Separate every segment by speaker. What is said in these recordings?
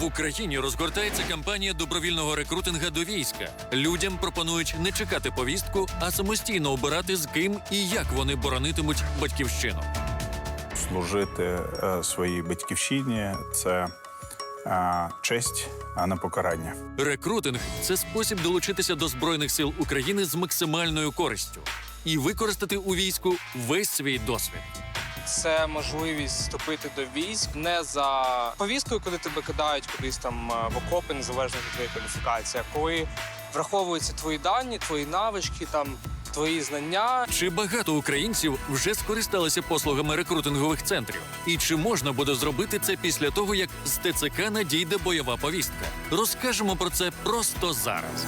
Speaker 1: В Україні розгортається кампанія добровільного рекрутинга до війська. Людям пропонують не чекати повістку, а самостійно обирати з ким і як вони боронитимуть батьківщину.
Speaker 2: служити е, своїй батьківщині це е, честь, а не покарання.
Speaker 1: Рекрутинг це спосіб долучитися до збройних сил України з максимальною користю і використати у війську весь свій досвід.
Speaker 3: Це можливість вступити до військ не за повісткою, куди тебе кидають кудись там е, в окопи, незалежно від твоєї кваліфікації, а коли враховуються твої дані, твої навички, там твої знання.
Speaker 1: Чи багато українців вже скористалися послугами рекрутингових центрів? І чи можна буде зробити це після того, як з ТЦК надійде бойова повістка? Розкажемо про це просто зараз.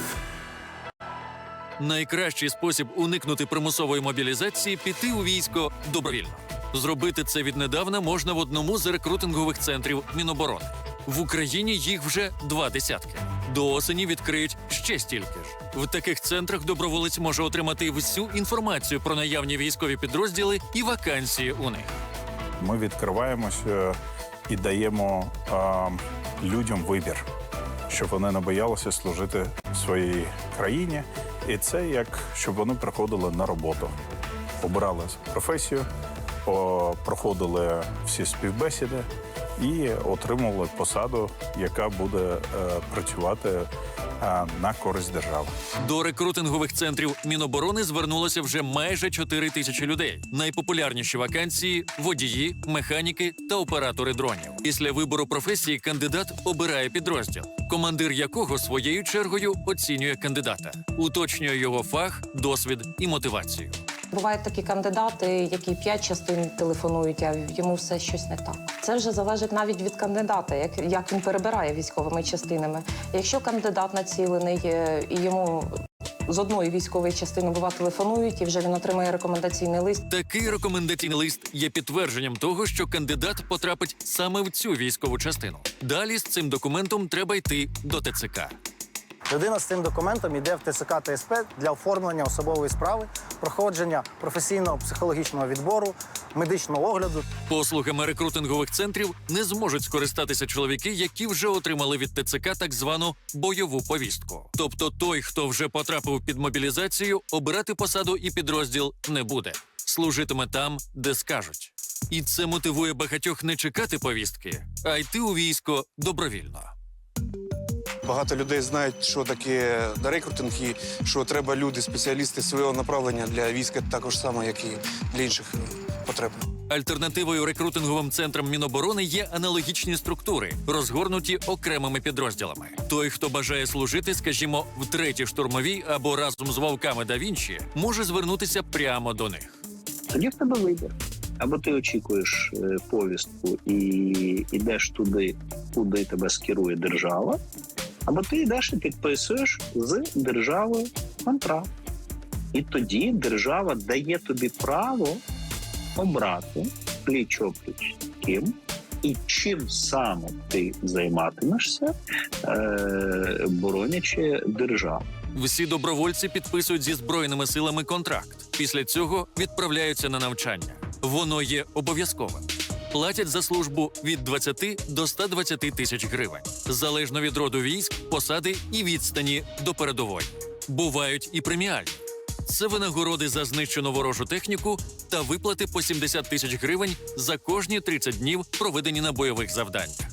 Speaker 1: Найкращий спосіб уникнути примусової мобілізації піти у військо добровільно. Зробити це віднедавна можна в одному з рекрутингових центрів Міноборони. В Україні їх вже два десятки. До осені відкриють ще стільки ж. В таких центрах доброволець може отримати всю інформацію про наявні військові підрозділи і вакансії у них.
Speaker 2: Ми відкриваємося і даємо е, людям вибір, щоб вони не боялися служити своїй країні. І це як щоб вони приходили на роботу, обирали професію, проходили всі співбесіди і отримували посаду, яка буде е, працювати е, на користь держави.
Speaker 1: До рекрутингових центрів Міноборони звернулося вже майже 4 тисячі людей. Найпопулярніші вакансії водії, механіки та оператори дронів. Після вибору професії кандидат обирає підрозділ, командир якого своєю чергою оцінює кандидата, уточнює його фах, досвід і мотивацію.
Speaker 4: Бувають такі кандидати, які п'ять частин телефонують, а йому все щось не так. Це вже залежить навіть від кандидата, як, як він перебирає військовими частинами. Якщо кандидат націлений е, і йому з одної військової частини бува телефонують, і вже він отримує рекомендаційний лист.
Speaker 1: Такий рекомендаційний лист є підтвердженням того, що кандидат потрапить саме в цю військову частину. Далі з цим документом треба йти до ТЦК.
Speaker 5: Людина з цим документом йде в ТЦК та СП для оформлення особової справи, проходження професійного психологічного відбору, медичного огляду.
Speaker 1: Послугами рекрутингових центрів не зможуть скористатися чоловіки, які вже отримали від ТЦК так звану бойову повістку. Тобто той, хто вже потрапив під мобілізацію, обирати посаду і підрозділ не буде. Служитиме там, де скажуть. І це мотивує багатьох не чекати повістки, а йти у військо добровільно.
Speaker 6: Багато людей знають, що таке рекрутинг і що треба люди, спеціалісти свого направлення для війська також само, як і для інших е, потреб.
Speaker 1: Альтернативою рекрутинговим центрам Міноборони є аналогічні структури, розгорнуті окремими підрозділами. Той, хто бажає служити, скажімо, в третій штурмовій або разом з вовками да Вінчі, може звернутися прямо до них.
Speaker 7: Тоді в тебе вибір. Або ти очікуєш е, повістку і йдеш туди, куди тебе скерує держава, або ти йдеш і підписуєш з державою контракт. І тоді держава дає тобі право обрати пліч опліч ким і чим саме ти займатимешся, е, боронячи державу.
Speaker 1: Всі добровольці підписують зі збройними силами контракт. Після цього відправляються на навчання. Воно є обов'язковим. Платять за службу від 20 до 120 тисяч гривень, залежно від роду військ, посади і відстані до передової. Бувають і преміальні. Це винагороди за знищену ворожу техніку та виплати по 70 тисяч гривень за кожні 30 днів, проведені на бойових завданнях.